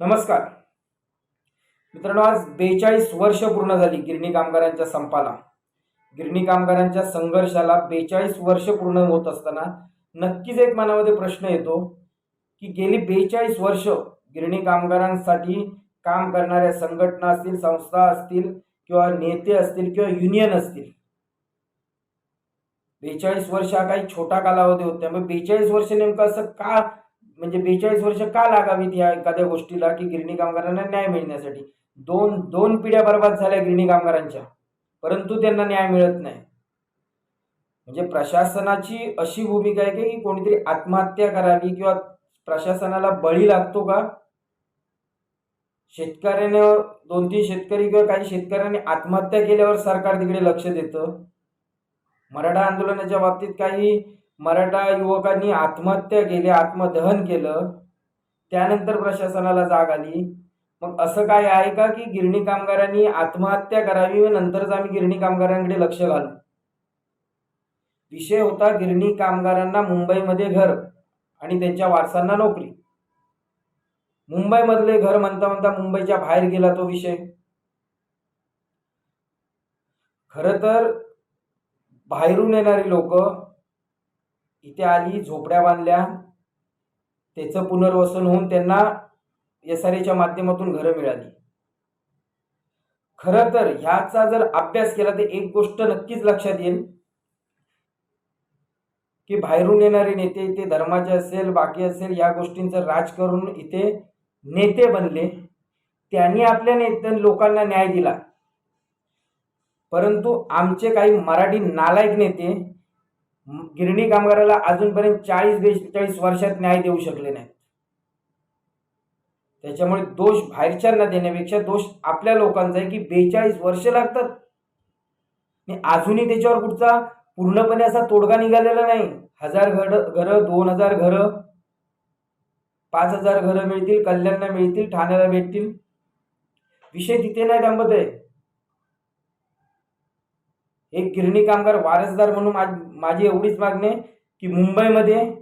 नमस्कार. मित्रांनो आज बेचाळीस वर्ष पूर्ण झाली गिरणी कामगारांच्या संपाला. गिरणी कामगारांच्या संघर्षाला बेचाळीस वर्ष पूर्ण होत असताना नक्कीच एक मनामध्ये प्रश्न येतो की गेली बेचाळीस वर्ष गिरणी कामगारांसाठी काम करणाऱ्या संघटना असतील संस्था असतील किंवा नेते असतील किंवा युनियन असतील. बेचाळीस वर्ष हा काही छोटा कालावधी होत त्यामुळे बेचाळीस वर्ष नेमकं असं का म्हणजे बेचाळीस वर्ष का लागावीत या एखाद्या गोष्टीला की गिरणी कामगारांना न्याय मिळण्यासाठी? दोन दोन पिढ्या बर्बाद झाल्या गिरणी कामगारांच्या परंतु त्यांना न्याय मिळत नाही. म्हणजे प्रशासनाची अशी भूमिका आहे की कोणीतरी आत्महत्या करावी किंवा प्रशासनाला बळी लागतो का? शेतकऱ्याने दोन तीन शेतकरी किंवा काही शेतकऱ्यांनी आत्महत्या केल्यावर सरकार तिकडे लक्ष देतं? मराठा आंदोलनाच्या बाबतीत काही मराठा युवकांनी आत्महत्या केली आत्मदहन केलं त्यानंतर प्रशासनाला जाग आली. मग असं काय आहे का की गिरणी कामगारांनी आत्महत्या करावी व नंतरच आम्ही गिरणी कामगारांकडे लक्ष घालू? विषय होता गिरणी कामगारांना मुंबईमध्ये घर आणि त्यांच्या वारसांना नोकरी. मुंबईमधले घर म्हणता म्हणता मुंबईच्या बाहेर गेला तो विषय. खरं तर बाहेरून येणारी लोक इथे आली झोपड्या बांधल्या. त्याचं पुनर्वसन होऊन त्यांना एस आर एच्या माध्यमातून घरं मिळाली. खरं तर ह्याचा जर अभ्यास केला तर एक गोष्ट नक्कीच लक्षात येईल. की बाहेरून येणारे नेते इथे धर्माचे असेल बाकी असेल या गोष्टींचं राज करून इथे नेते बनले. त्यांनी आपल्या नेत्या लोकांना न्याय दिला. परंतु आमचे काही मराठी नालायक नेते गिरणी कामगाराला अजूनपर्यंत चाळीस बेचाळीस वर्षात न्याय देऊ शकले नाही त्याच्यामुळे दोष बाहेरच्यांना देण्यापेक्षा दोष आपल्या लोकांचा आहे की बेचाळीस वर्ष लागतात. आणि अजूनही त्याच्यावर कुठचा पूर्णपणे असा तोडगा निघालेला नाही. हजार घर घरं दोन हजार घरं पाच हजार घरं मिळतील कल्याणला मिळतील ठाण्याला भेटतील. विषय तिथे नाही थांबत आहे. एक गिरणी कामगार वारसदार म्हणून माझ- माझी एवढीच मागणी आहे की मुंबईमध्ये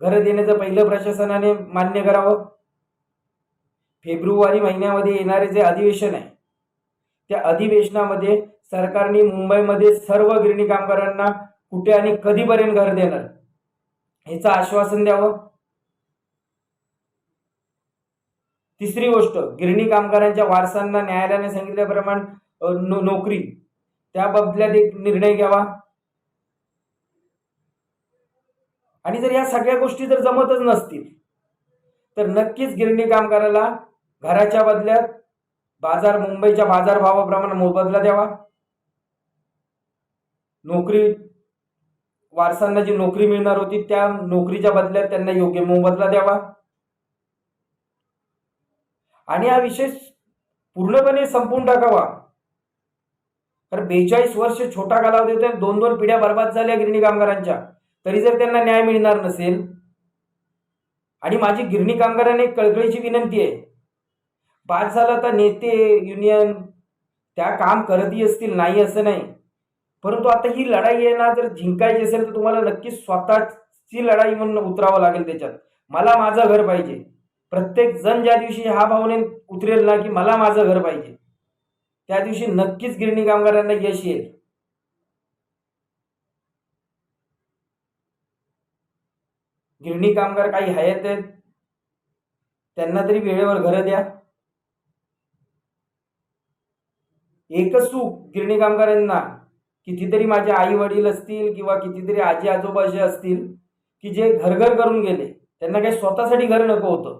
घरं देण्याचं पहिलं प्रशासनाने मान्य करावं. फेब्रुवारी महिन्यामध्ये येणारे जे अधिवेशन आहे त्या अधिवेशनामध्ये सरकारने मुंबईमध्ये सर्व गिरणी कामगारांना कुठे आणि कधीपर्यंत घर देणार ह्याचं आश्वासन द्यावं. तिसरी गोष्ट गिरणी कामगारांच्या वारसांना न्यायालयाने सांगितल्याप्रमाणे नो- नोकरी. त्या एक निर्णय घ्यावा. आणि जर या सगळ्या गोष्टी जर जमतच नसतील तर नक्कीच गिरणी कामगाराला घराच्या बदल्यात बाजार मुंबईच्या बाजारभावाप्रमाणे मोबदला द्यावा. नोकरी वारसांना जी नोकरी मिळणार होती त्या नोकरीच्या बदल्यात त्यांना योग्य मोबदला द्यावा. आणि हा विषय पूर्णपणे संपून टाकावा. कारण बेचाळीस वर्ष छोटा कालावधी होता दोन दोन पिढ्या बर्बाद झाल्या गिरणी कामगारांच्या. तरी जर त्यांना न्याय मिळणार नसेल आणि माझी गिरणी कामगारांना एक कळकळीची विनंती आहे बाद झाला तर नेते युनियन त्या काम करतही असतील नाही असं नाही. परंतु आता ही लढाई आहे ना जर जिंकायची असेल तर तुम्हाला नक्कीच स्वतःची लढाई म्हणून उतरावं लागेल त्याच्यात. मला माझं घर पाहिजे. प्रत्येक जण ज्या दिवशी हा भावने उतरेल ना की मला माझं घर पाहिजे. त्या दिवशी नक्कीच गिरणी कामगारांना यश येईल. गिरणी कामगार काही हयात आहेत. त्यांना तरी वेळेवर घरं द्या. एकच सुख गिरणी कामगारांना कितीतरी माझे आई वडील असतील किंवा कितीतरी आजी आजोबा असे असतील की जे घरघर करून गेले त्यांना काही स्वतःसाठी घर नको होतं.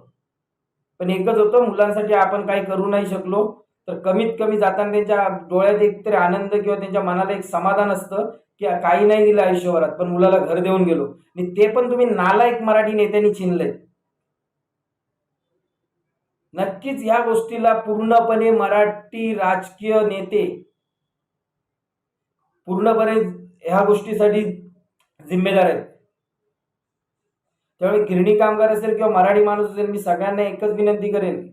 पण एकच होतं मुलांसाठी आपण काही करू नाही शकलो तर कमीत कमी जाताना त्यांच्या डोळ्यात एक तरी आनंद किंवा त्यांच्या मनाला एक समाधान असतं की काही नाही दिलं आयुष्यभरात पण मुलाला घर देऊन गेलो. आणि ते पण तुम्ही नालायक मराठी नेत्यांनी छिनले नक्कीच ह्या गोष्टीला पूर्णपणे मराठी राजकीय नेते पूर्णपणे ह्या गोष्टीसाठी जिम्मेदार आहेत. त्यामुळे गिरणी कामगार असेल किंवा मराठी माणूस असेल मी सगळ्यांना एकच विनंती करेन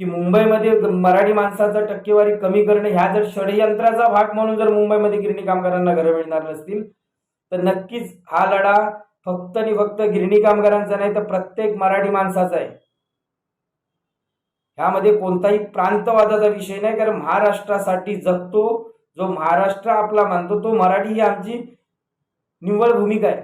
की मुंबईमध्ये मराठी माणसाचा टक्केवारी कमी करणे ह्या जर षडयंत्राचा भाग म्हणून जर मुंबईमध्ये गिरणी कामगारांना घरं मिळणार नसतील तर नक्कीच हा लढा फक्त आणि फक्त गिरणी कामगारांचा नाही तर प्रत्येक मराठी माणसाचा आहे. ह्यामध्ये कोणताही प्रांतवादाचा विषय नाही कारण महाराष्ट्रासाठी जगतो जो महाराष्ट्र आपला मानतो तो मराठी ही आमची निव्वळ भूमिका आहे.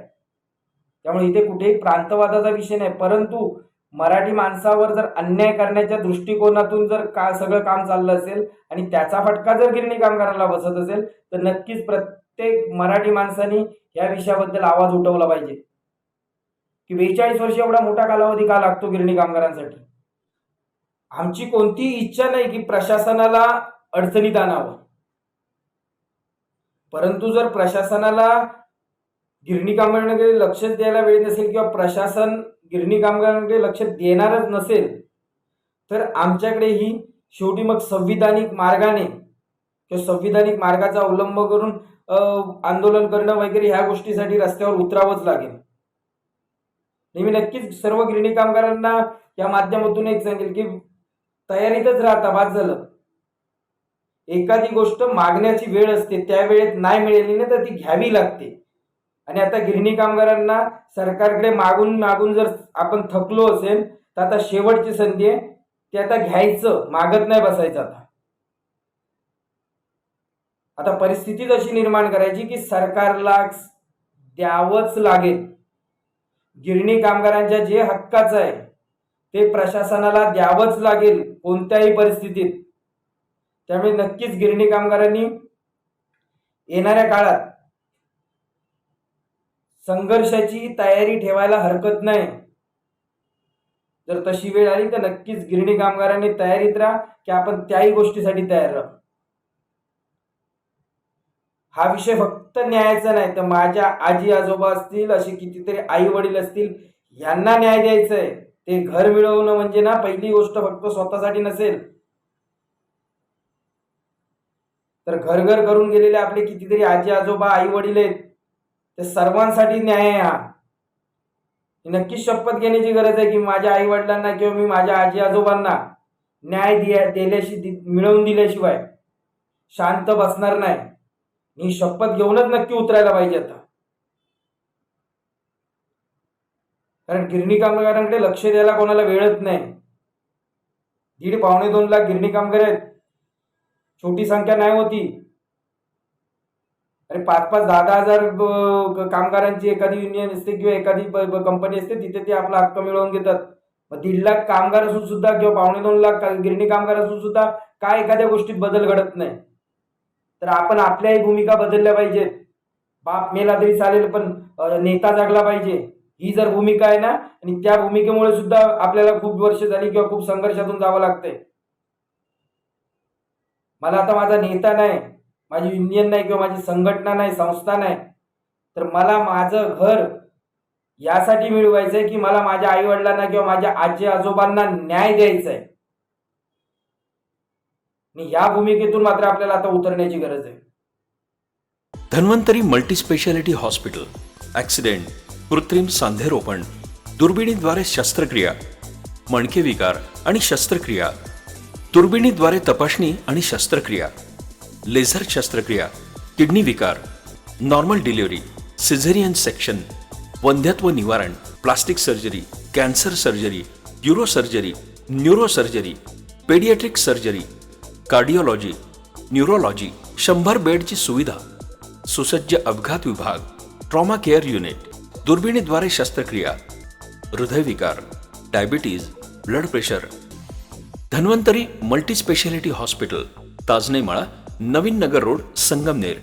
त्यामुळे इथे कुठेही प्रांतवादाचा विषय नाही परंतु मराठी माणसावर जर अन्याय करण्याच्या दृष्टिकोनातून जर का सगळं काम चाललं असेल आणि त्याचा फटका जर गिरणी कामगाराला बसत असेल तर नक्कीच प्रत्येक मराठी माणसाने या विषयाबद्दल आवाज उठवला पाहिजे. की बेचाळीस वर्ष एवढा मोठा कालावधी का लागतो गिरणी कामगारांसाठी? आमची कोणतीही इच्छा नाही की प्रशासनाला अडचणीत आणावं. परंतु जर प्रशासनाला गिरणी कामगारांकडे लक्ष द्यायला वेळ नसेल किंवा प्रशासन गिरणी कामगारांकडे लक्ष देणारच नसेल तर आमच्याकडे ही शेवटी मग संविधानिक मार्गाने किंवा संविधानिक मार्गाचा अवलंब करून आंदोलन करणं वगैरे ह्या गोष्टीसाठी रस्त्यावर उतरावंच लागेल. नेहमी मी नक्कीच सर्व गिरणी कामगारांना या माध्यमातून एक सांगेल की तयारीतच राहता बाद झालं. एखादी गोष्ट मागण्याची वेळ असते त्या वेळेत नाही मिळाली ना तर ती घ्यावी लागते. आणि आता गिरणी कामगारांना सरकारकडे मागून मागून जर आपण थकलो असेल तर आता शेवटची संधी आहे ते आता घ्यायचं मागत नाही बसायचं आता. आता परिस्थितीच अशी निर्माण करायची की सरकारला द्यावंच लागेल. गिरणी कामगारांच्या जे हक्काचं आहे ते प्रशासनाला द्यावंच लागेल कोणत्याही परिस्थितीत. त्यामुळे नक्कीच गिरणी कामगारांनी येणाऱ्या काळात संघर्षाची तयारी ठेवायला हरकत नाही. जर तशी वेळ आली तर नक्कीच गिरणी कामगारांनी तयारीत राहा की आपण त्याही गोष्टीसाठी तयार राहू. हा विषय फक्त न्यायाचा नाही तर माझ्या आजी आजोबा असतील असे कितीतरी आई वडील असतील यांना न्याय द्यायचा आहे ते घर मिळवणं म्हणजे ना पहिली गोष्ट फक्त स्वतःसाठी नसेल. तर घर घर करून गेलेले आपले कितीतरी आजी आजोबा आई वडील आहेत ते सर्वांसाठी न्याय आहे हा. नक्कीच शपथ घेण्याची गरज आहे की माझ्या आई वडिलांना किंवा मी माझ्या आजी आजोबांना न्याय दिया दिल्याशी मिळवून दिल्याशिवाय शांत बसणार नाही. ही शपथ घेऊनच नक्की उतरायला पाहिजे आता. कारण गिरणी कामगारांकडे लक्ष द्यायला कोणाला वेळच नाही. दीड पावणे दोन लाख गिरणी कामगार आहेत. छोटी संख्या नाही होती. अरे पाच पाच दहा दहा हजार ब- कामगारांची एखादी युनियन असते किंवा एखादी कंपनी असते तिथे ते आपला हक्क मिळवून घेतात. मग दीड लाख कामगार असून सुद्धा किंवा पावणे दोन लाख गिरणी कामगार असून सुद्धा काय एखाद्या गोष्टीत बदल घडत नाही. तर आपण आपल्याही भूमिका बदलल्या पाहिजेत. बाप मेला तरी चालेल पण नेता जागला पाहिजे. ही जर भूमिका आहे ना आणि त्या भूमिकेमुळे सुद्धा आपल्याला खूप वर्ष झाली किंवा खूप संघर्षातून जावं लागतंय. मला आता माझा नेता नाही. माझी युनियन नाही किंवा माझी संघटना नाही संस्था नाही तर मला माझं घर यासाठी मिळवायचं आहे की मला माझ्या आई वडिलांना किंवा माझ्या आजी आजोबांना न्याय द्यायचा आहे आणि या भूमिकेतून मात्र आपल्याला आता उतरण्याची गरज आहे. धन्वंतरी मल्टीस्पेशालिटी हॉस्पिटल ॲक्सिडेंट कृत्रिम सांधेरोपण दुर्बिणीद्वारे शस्त्रक्रिया मणके विकार आणि शस्त्रक्रिया दुर्बिणीद्वारे तपासणी आणि शस्त्रक्रिया. लेझर शस्त्रक्रिया किडनी विकार नॉर्मल डिलिव्हरी सिझेरियन सेक्शन वंध्यत्व निवारण plastic surgery cancer surgery uro surgery neuro surgery paediatric surgery cardiology neurology शंभर बेडची सुविधा सुसज्ज अपघात विभाग ट्रॉमा केअर युनिट दुर्बिणीद्वारे शस्त्रक्रिया हृदयविकार diabetes blood pressure. Dhanvantari multispeciality hospital Tajane Mala Navin Nagar road Sangamner.